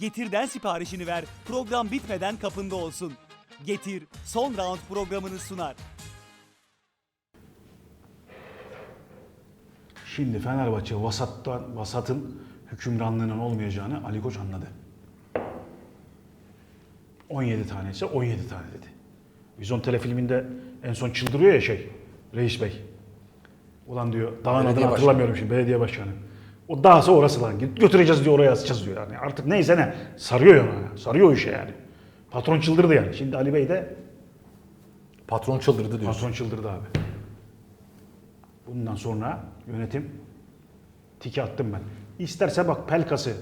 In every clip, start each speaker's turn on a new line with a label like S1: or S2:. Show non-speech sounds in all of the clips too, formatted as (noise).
S1: Getir'den siparişini ver, program bitmeden kapında olsun. Getir, son round programını sunar.
S2: Şimdi Fenerbahçe vasattan, vasatın hükümranlığının olmayacağını Ali Koç anladı. 17 tane ise 17 tane dedi. Vizyon telefilminde en son çıldırıyor ya şey, Reis Bey. Ulan diyor, dağın adını hatırlamıyorum şimdi, belediye başkanı. O dağsa orası lan, götüreceğiz diyor, oraya asacağız diyor yani. Artık neyse ne, sarıyor ya ona, sarıyor o işe yani. Patron çıldırdı yani. Şimdi Ali Bey de
S3: Patron çıldırdı diyorsun.
S2: Patron çıldırdı abi. Bundan sonra yönetim tiki attım ben. İsterse bak Pelkas'ı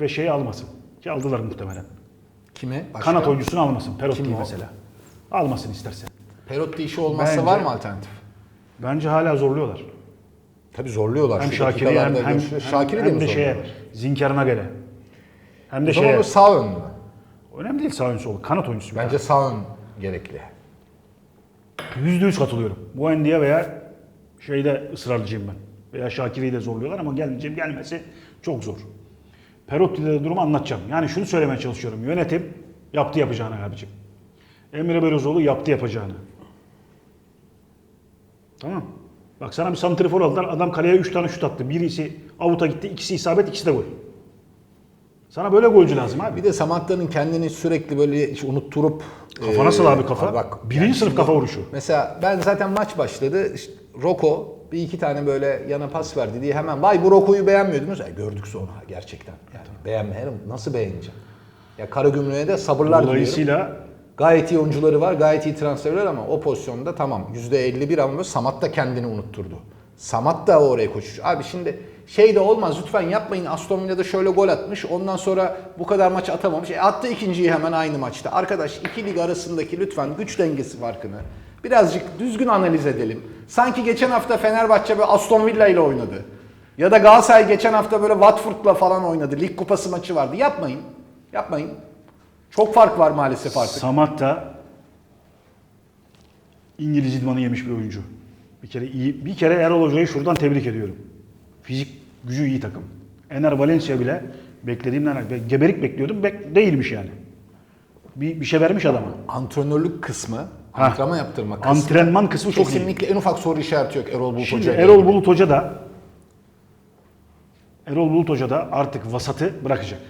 S2: ve şeyi almasın. Ki aldılar muhtemelen.
S3: Kime? Başka?
S2: Kanat oyuncusunu almasın. Perotti'yi
S3: Kim o?
S2: mesela. Almasın isterse.
S3: Perotti işi olmazsa
S2: Bence-
S3: var mı alternatif?
S2: Bence hala zorluyorlar.
S3: Tabii zorluyorlar.
S2: Hem
S3: Şu
S2: Şakir'i hem, hem, hem,
S3: Şakir'i de
S2: hem de şeye? Zinkarına göre. Hem de
S3: O
S2: şeye.
S3: sağ ön mü?
S2: Önemli değil sağ ön sol. Kanat oyuncusu.
S3: Bence sağ ön gerekli.
S2: Yüzde yüz katılıyorum. Bu Endi'ye veya şeyde ısrarcıyım ben. Veya Şakir'i de zorluyorlar ama gelmeyeceğim gelmesi çok zor. Perotti'de de durumu anlatacağım. Yani şunu söylemeye çalışıyorum. Yönetim yaptı yapacağını abicim. Emre Belözoğlu yaptı yapacağını. Tamam. Bak sana bir santrifor aldılar. Adam kaleye 3 tane şut attı. Birisi avuta gitti. ikisi isabet, ikisi de gol. Sana böyle golcü lazım abi.
S3: Bir de Samatta'nın kendini sürekli böyle hiç unutturup...
S2: Kafa nasıl abi kafa?
S3: Abi bak,
S2: Birinci
S3: yani
S2: sınıf kafa vuruşu.
S3: Mesela ben zaten maç başladı. işte Roko bir iki tane böyle yana pas verdi diye hemen vay bu Roko'yu beğenmiyordunuz. E, gördük sonra gerçekten. Yani beğenmeyelim. Nasıl beğeneceğim? Ya Karagümrük'e de sabırlar diliyorum. Gayet iyi oyuncuları var, gayet iyi transferler ama o pozisyonda tamam %51 ama Samat da kendini unutturdu. Samat da oraya koşuyor. Abi şimdi şey de olmaz lütfen yapmayın. Aston Villa'da şöyle gol atmış. Ondan sonra bu kadar maç atamamış. E attı ikinciyi hemen aynı maçta. Arkadaş iki lig arasındaki lütfen güç dengesi farkını birazcık düzgün analiz edelim. Sanki geçen hafta Fenerbahçe böyle Aston Villa ile oynadı. Ya da Galatasaray geçen hafta böyle Watford'la falan oynadı. Lig kupası maçı vardı. Yapmayın. Yapmayın. Çok fark var maalesef artık.
S2: Samat da İngiliz idmanı yemiş bir oyuncu. Bir kere iyi, bir kere Erol Hoca'yı şuradan tebrik ediyorum. Fizik gücü iyi takım. Ener Valencia bile beklediğimden geberik bekliyordum. Bek, değilmiş yani. Bir, bir şey vermiş adama.
S3: antrenörlük kısmı,
S2: Ha.
S3: antrenman yaptırma kısmı
S2: Antrenman kısmı çok iyi.
S3: kesinlikle en ufak soru işareti yok Erol Bulut
S2: Şimdi Erol. Bulut Hoca da Erol Bulut Hoca da artık vasatı bırakacak.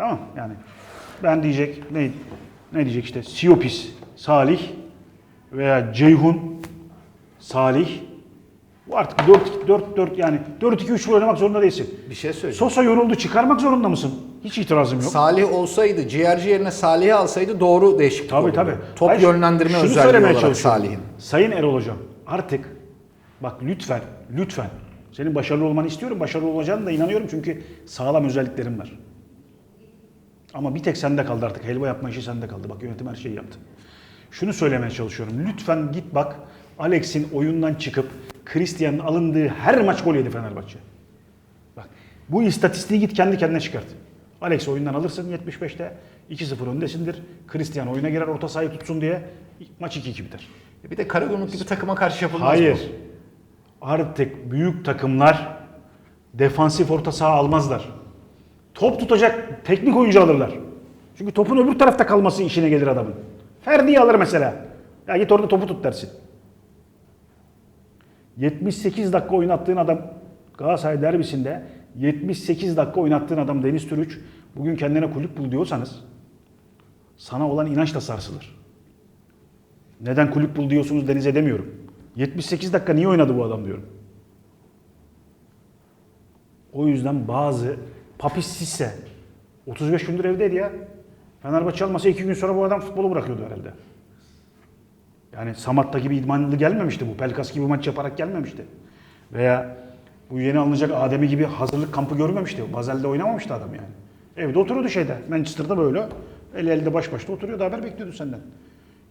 S2: Tamam yani ben diyecek ne ne diyecek işte Siopis Salih veya Ceyhun Salih bu artık 4 4 4 yani 4 2 3 oynamak zorunda değilsin.
S3: Bir şey söyleyeceğim.
S2: Sosa yoruldu çıkarmak zorunda mısın? Hiç itirazım yok.
S3: Salih olsaydı, ciğerci yerine Salih'i alsaydı doğru değişiklik
S2: Tabii
S3: olurdu.
S2: tabii.
S3: Top
S2: Hayır,
S3: yönlendirme
S2: şunu
S3: özelliği
S2: söylemeye
S3: olarak
S2: çalışıyorum.
S3: Salih'in.
S2: Sayın Erol Hocam artık bak lütfen lütfen senin başarılı olmanı istiyorum. Başarılı olacağına da inanıyorum çünkü sağlam özelliklerin var. Ama bir tek sende kaldı artık. Helva yapma işi sende kaldı. Bak yönetim her şeyi yaptı. Şunu söylemeye çalışıyorum. Lütfen git bak Alex'in oyundan çıkıp Christian'ın alındığı her maç gol yedi Fenerbahçe. Bak bu istatistiği git kendi kendine çıkart. Alex oyundan alırsın 75'te 2-0 öndesindir. Christian oyuna girer orta sahayı tutsun diye maç 2-2 biter.
S3: Bir de Karagümrük gibi takıma karşı yapılmaz
S2: Hayır.
S3: bu.
S2: Artık büyük takımlar defansif orta saha almazlar. Top tutacak teknik oyuncu alırlar. Çünkü topun öbür tarafta kalması işine gelir adamın. Ferdi'yi alır mesela. Ya git orada topu tut dersin. 78 dakika oynattığın adam Galatasaray derbisinde 78 dakika oynattığın adam Deniz Türüç bugün kendine kulüp bul diyorsanız sana olan inanç da sarsılır. Neden kulüp bul diyorsunuz Deniz'e demiyorum. 78 dakika niye oynadı bu adam diyorum. O yüzden bazı Papis Sisse 35 gündür evdeydi ya. Fenerbahçe almasa 2 gün sonra bu adam futbolu bırakıyordu herhalde. Yani Samat'ta gibi idmanlı gelmemişti bu. Pelkas gibi maç yaparak gelmemişti. Veya bu yeni alınacak Ademi gibi hazırlık kampı görmemişti. Bazel'de oynamamıştı adam yani. Evde oturuyordu şeyde. Manchester'da böyle. El elde baş başta oturuyordu. Haber bekliyordu senden.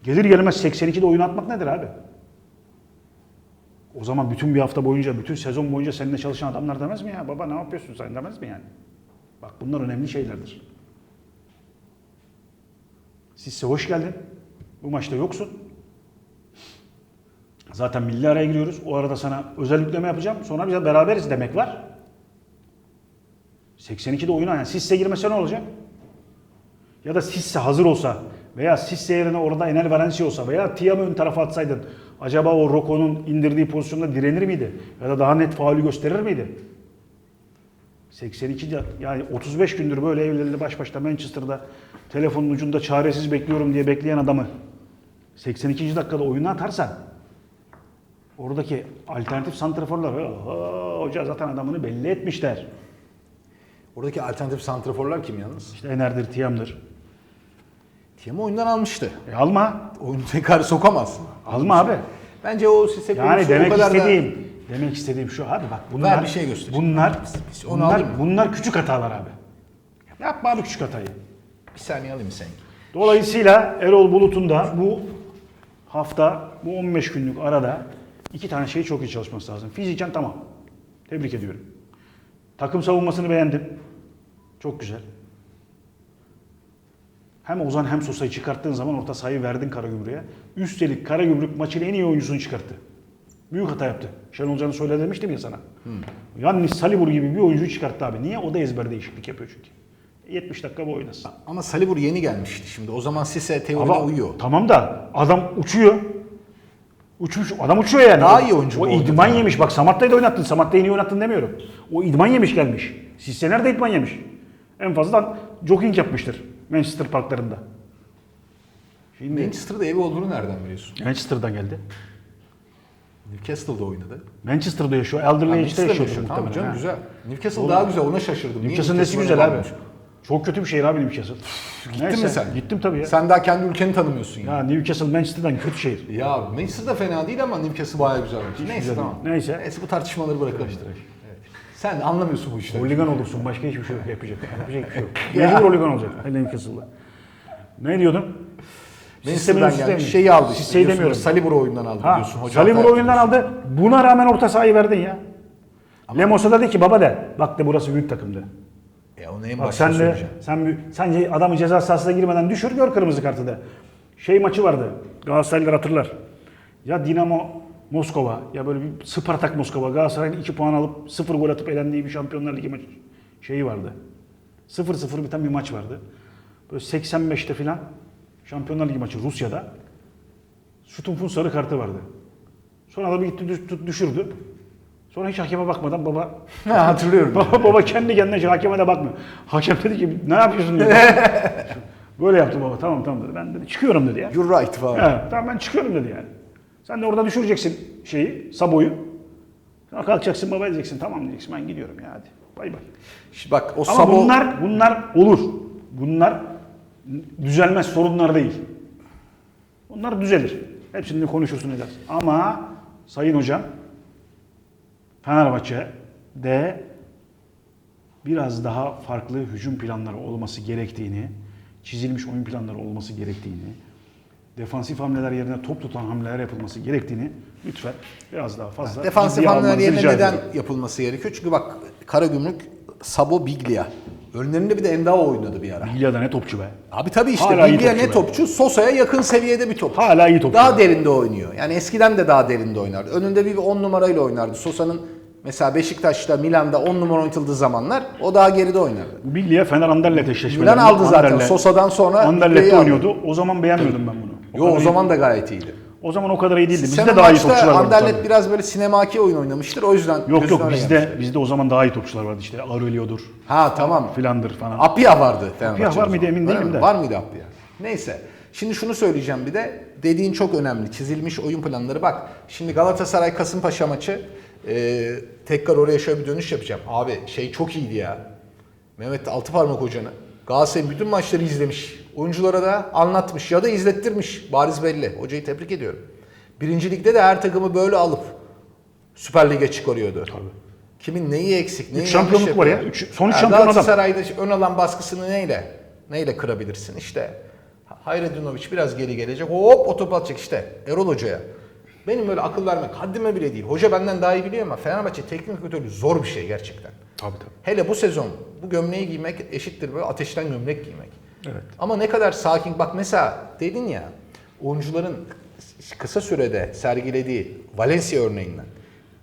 S2: Gelir gelmez 82'de oyun atmak nedir abi? O zaman bütün bir hafta boyunca, bütün sezon boyunca seninle çalışan adamlar demez mi ya? Baba ne yapıyorsun sen demez mi yani? Bak bunlar önemli şeylerdir. Sisse hoş geldin. Bu maçta yoksun. Zaten milli araya giriyoruz. O arada sana özel yükleme yapacağım. Sonra biz beraberiz demek var. 82'de oyuna yani Sisse girmese ne olacak? Ya da Sisse hazır olsa veya Sisse yerine orada Enel Valencia olsa veya Tiam'ı ön tarafa atsaydın acaba o Roko'nun indirdiği pozisyonda direnir miydi? Ya da daha net faulü gösterir miydi? 82 de- yani 35 gündür böyle evlerinde baş başta Manchester'da telefonun ucunda çaresiz bekliyorum diye bekleyen adamı 82. dakikada oyuna atarsan oradaki alternatif santraforlar "Oho, hoca zaten adamını belli etmişler.
S3: Oradaki alternatif santraforlar kim yalnız?
S2: İşte Ener'dir, Tiam'dır.
S3: Tiam'ı oyundan almıştı.
S2: E alma.
S3: Oyunu tekrar sokamaz.
S2: Alma abi.
S3: Bence o Sisse
S2: Yani
S3: konusu o
S2: demek
S3: kadar da-
S2: istediğim, demek istediğim şu abi bak bunlar
S3: bir şey göster.
S2: Bunlar
S3: onu
S2: bunlar,
S3: alayım mı?
S2: bunlar küçük hatalar abi. Yapma abi küçük hatayı.
S3: Bir saniye alayım sen.
S2: Dolayısıyla Erol Bulut'un da bu hafta, bu 15 günlük arada iki tane şey çok iyi çalışması lazım. Fiziken tamam. Tebrik ediyorum. Takım savunmasını beğendim. Çok güzel. Hem Ozan hem Sosa'yı çıkarttığın zaman orta sahayı verdin Karagümrük'e. Üstelik Karagümrük maçın en iyi oyuncusunu çıkarttı. Büyük hata yaptı. Şenol Hoca'nın söyle demiştim ya sana. Yannis Salibur gibi bir oyuncuyu çıkarttı abi. Niye? O da ezber değişiklik yapıyor çünkü. 70 dakika bu oynasın.
S3: Ama Salibur yeni gelmişti şimdi. O zaman Sisse teoride
S2: Ama
S3: uyuyor.
S2: Tamam da adam uçuyor. Uçmuş, adam uçuyor yani.
S3: Daha iyi oyuncu
S2: O idman yemiş. Bak Samatta'yı da oynattın. Samatta'yı niye oynattın demiyorum. O idman yemiş gelmiş. Sisse nerede idman yemiş? En fazla jogging yapmıştır. Manchester parklarında. Şimdi
S3: Manchester'da evi olduğunu nereden biliyorsun?
S2: Manchester'dan geldi.
S3: Newcastle'da oynadı.
S2: Manchester'da yaşıyor. Elderly Age'de
S3: Manchester'da
S2: yaşıyor.
S3: yaşıyor. Tamam
S2: muhtemelen,
S3: canım
S2: ha.
S3: güzel. Newcastle
S2: Oğlum,
S3: daha güzel ona şaşırdım. Niye
S2: Newcastle'ın nesi güzel abi. Çok kötü bir şehir abi Newcastle.
S3: Gittin mi sen?
S2: Gittim tabii ya.
S3: Sen daha kendi ülkeni tanımıyorsun ya.
S2: Ya Newcastle Manchester'dan kötü şehir.
S3: Ya Manchester da fena değil ama Newcastle bayağı güzel. Neyse
S2: güzel
S3: tamam.
S2: değil. Neyse.
S3: Neyse bu tartışmaları bırakalım. Evet. Sen anlamıyorsun bu işleri.
S2: Holigan olursun. Başka hiçbir şey yok. Yapacak. Yapacak bir şey yok. (laughs) Mecbur holigan olacak. Newcastle'da. Ne diyordum?
S3: Manchester'dan
S2: Sistemin
S3: gelmiş.
S2: üstü
S3: Şeyi aldı işte. Biliyorsun,
S2: demiyorum.
S3: Salibur'u oyundan aldı
S2: Ha,
S3: diyorsun. Hoca
S2: Salibur
S3: hata
S2: oyundan
S3: yaptı.
S2: aldı. Buna rağmen orta sahayı verdin ya. Lemos'a dedi ki baba de. Bak de burası büyük takımdı.
S3: Ya onu en
S2: Bak
S3: başta
S2: sen de
S3: söyleyeceğim.
S2: sen bir- sence adamı ceza sahasına girmeden düşür gör kırmızı kartı da. Şey maçı vardı. Galatasaraylılar hatırlar. Ya Dinamo Moskova ya böyle bir Spartak Moskova Galatasaray'ın 2 puan alıp 0 gol atıp elendiği bir Şampiyonlar Ligi maçı şeyi vardı. 0-0 biten bir maç vardı. Böyle 85'te filan Şampiyonlar Ligi maçı Rusya'da. Stumpf'un sarı kartı vardı. Sonra adamı gitti düş- düşürdü. Sonra hiç hakeme bakmadan baba (laughs)
S3: Ha, hatırlıyorum.
S2: Baba, baba kendi kendine hakeme de bakmıyor. Hakem dedi ki ne yapıyorsun dedi. (laughs) Böyle yaptı baba tamam tamam dedi. Ben dedi çıkıyorum dedi ya.
S3: You're right falan.
S2: He, tamam ben çıkıyorum dedi yani. Sen de orada düşüreceksin şeyi, Sabo'yu. Sonra kalkacaksın baba diyeceksin tamam diyeceksin ben gidiyorum ya hadi. Bay bay.
S3: Şimdi bak o
S2: Ama
S3: Sabo...
S2: bunlar bunlar olur. Bunlar düzelmez sorunlar değil. Bunlar düzelir. Hepsini konuşursun edersin. Ama Sayın Hocam Fenerbahçe'de biraz daha farklı hücum planları olması gerektiğini, çizilmiş oyun planları olması gerektiğini, defansif hamleler yerine top tutan hamleler yapılması gerektiğini lütfen biraz daha fazla
S3: Defansif hamleler yerine neden yapılması gerekiyor? Çünkü bak Karagümrük, Sabo, Biglia. Önlerinde bir de Endao oynadı bir ara.
S2: Bilya'da ne topçu be.
S3: Abi tabii işte
S2: Hala topçu
S3: ne
S2: be.
S3: topçu? Sosa'ya yakın seviyede bir topçu.
S2: Hala iyi topçu.
S3: Daha derinde oynuyor. Yani eskiden de daha derinde oynardı. Önünde bir 10 numarayla oynardı. Sosa'nın mesela Beşiktaş'ta, Milan'da 10 numara oynatıldığı zamanlar o daha geride oynardı.
S2: Bilye Fener Anderlecht eşleşmeleri.
S3: Milan aldı zaten. Sosa'dan sonra aldı.
S2: oynuyordu. O zaman beğenmiyordum ben bunu. O
S3: Yo o zaman da gayet iyiydi.
S2: O zaman o kadar iyi değildi. Bizde daha iyi topçular vardı.
S3: Anderlet biraz böyle sinemaki oyun oynamıştır. O yüzden
S2: Yok yok bizde
S3: gelmiş.
S2: bizde o zaman daha iyi topçular vardı işte. Aurelio'dur
S3: Ha tamam.
S2: filandır falan.
S3: Apia vardı.
S2: Apia var mıydı emin değilim de.
S3: Var mıydı Apia? Neyse. Şimdi şunu söyleyeceğim bir de. Dediğin çok önemli. Çizilmiş oyun planları. Bak şimdi Galatasaray Kasımpaşa maçı e, tekrar oraya şöyle bir dönüş yapacağım. Abi şey çok iyiydi ya. Mehmet Altıparmak hocanı. Galatasaray'ın bütün maçları izlemiş. Oyunculara da anlatmış ya da izlettirmiş. Bariz belli. Hocayı tebrik ediyorum. Birinci ligde de her takımı böyle alıp Süper Lig'e çıkarıyordu. Kimin neyi eksik, neyi
S2: Üç şampiyonluk var ya. Üç- son üç
S3: Ya
S2: şampiyon adam.
S3: Galatasaray'da ön alan baskısını neyle? Neyle kırabilirsin? İşte Hayredinovic biraz geri gelecek. Hop o topu atacak işte. Erol Hoca'ya. Benim böyle akıl vermek haddime bile değil. Hoca benden daha iyi biliyor ama Fenerbahçe teknik direktörlüğü zor bir şey gerçekten.
S2: Tabii tabii.
S3: Hele bu sezon bu gömleği giymek eşittir böyle ateşten gömlek giymek.
S2: Evet.
S3: Ama ne kadar sakin bak mesela dedin ya oyuncuların kısa sürede sergilediği Valencia örneğinden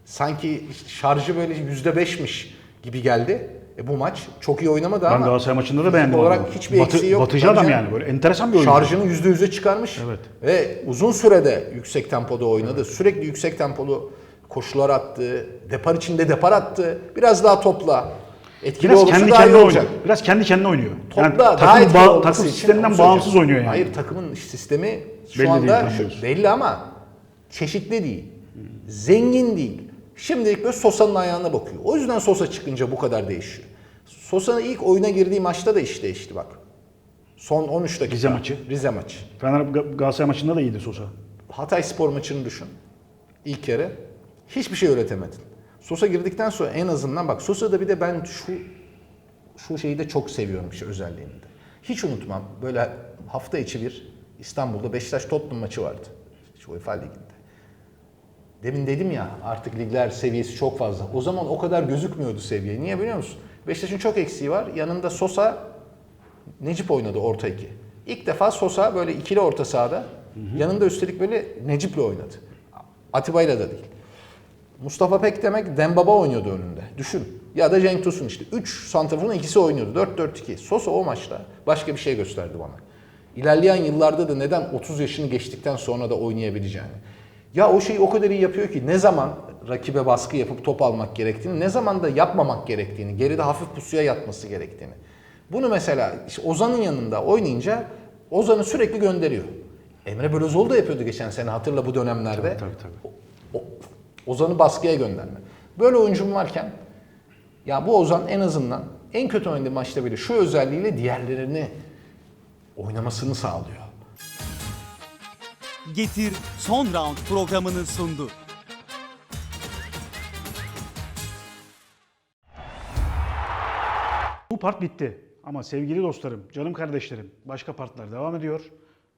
S3: sanki şarjı böyle yüzde beşmiş gibi geldi. E bu maç çok iyi oynamadı
S2: Ben
S3: ama
S2: Galatasaray maçında da beğendim.
S3: olarak
S2: adamı.
S3: hiçbir
S2: Batı-
S3: eksiği yok.
S2: Batıcı adam yani böyle enteresan bir oyuncu.
S3: Şarjını %100'e çıkarmış.
S2: Evet.
S3: Ve uzun sürede yüksek tempoda oynadı. Sürekli yüksek tempolu koşular attı. Depar içinde depar attı. Biraz daha topla. Etkili
S2: Biraz kendi
S3: daha iyi
S2: kendine
S3: olacak.
S2: oynuyor. Biraz kendi kendine oynuyor.
S3: Topla
S2: Yani
S3: daha
S2: takım,
S3: etkili olması
S2: takım sisteminden bağımsız
S3: söyleyeceğim.
S2: oynuyor yani.
S3: Hayır takımın sistemi şu
S2: Belli değil,
S3: anda şu-
S2: diyorsun.
S3: belli ama çeşitli değil. Zengin değil. Şimdilik böyle Sosa'nın ayağına bakıyor. O yüzden Sosa çıkınca bu kadar değişiyor. Sosa'nın ilk oyuna girdiği maçta da iş değişti bak. Son 13 dakika.
S2: Rize maçı.
S3: Rize maçı.
S2: Fener Ga- Galatasaray maçında da iyiydi Sosa.
S3: Hatay spor maçını düşün. İlk yarı. Hiçbir şey öğretemedin. Sosa girdikten sonra en azından bak Sosa'da bir de ben şu şu şeyi de çok seviyorum işte özelliğini de. Hiç unutmam böyle hafta içi bir İstanbul'da Beşiktaş Tottenham maçı vardı. Şu UEFA Ligi'nde. Demin dedim ya artık ligler seviyesi çok fazla. O zaman o kadar gözükmüyordu seviye. Niye biliyor musun? Beşiktaş'ın çok eksiği var. Yanında Sosa, Necip oynadı orta iki. İlk defa Sosa böyle ikili orta sahada. Yanında üstelik böyle Necip'le oynadı. Atiba'yla da değil. Mustafa Pek demek Dembaba oynuyordu önünde. Düşün. Ya da Cenk Tosun işte. 3 santraforun ikisi oynuyordu. 4-4-2. Sosa o maçta başka bir şey gösterdi bana. İlerleyen yıllarda da neden 30 yaşını geçtikten sonra da oynayabileceğini. Ya o şeyi o kadar iyi yapıyor ki ne zaman rakibe baskı yapıp top almak gerektiğini, ne zaman da yapmamak gerektiğini, geride hafif pusuya yatması gerektiğini. Bunu mesela işte Ozan'ın yanında oynayınca Ozan'ı sürekli gönderiyor. Emre Belözoğlu da yapıyordu geçen sene hatırla bu dönemlerde.
S2: Tabii tabii.
S3: O- Ozan'ı baskıya gönderme. Böyle oyuncum varken ya bu Ozan en azından en kötü oynadığı maçta bile şu özelliğiyle diğerlerini oynamasını sağlıyor.
S1: Getir son round programını sundu.
S2: Bu part bitti. Ama sevgili dostlarım, canım kardeşlerim, başka partlar devam ediyor.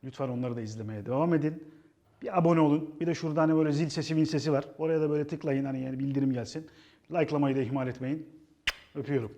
S2: Lütfen onları da izlemeye devam edin. Bir abone olun. Bir de şurada hani böyle zil sesi, vil sesi var. Oraya da böyle tıklayın hani yani bildirim gelsin. Like'lamayı da ihmal etmeyin. Öpüyorum.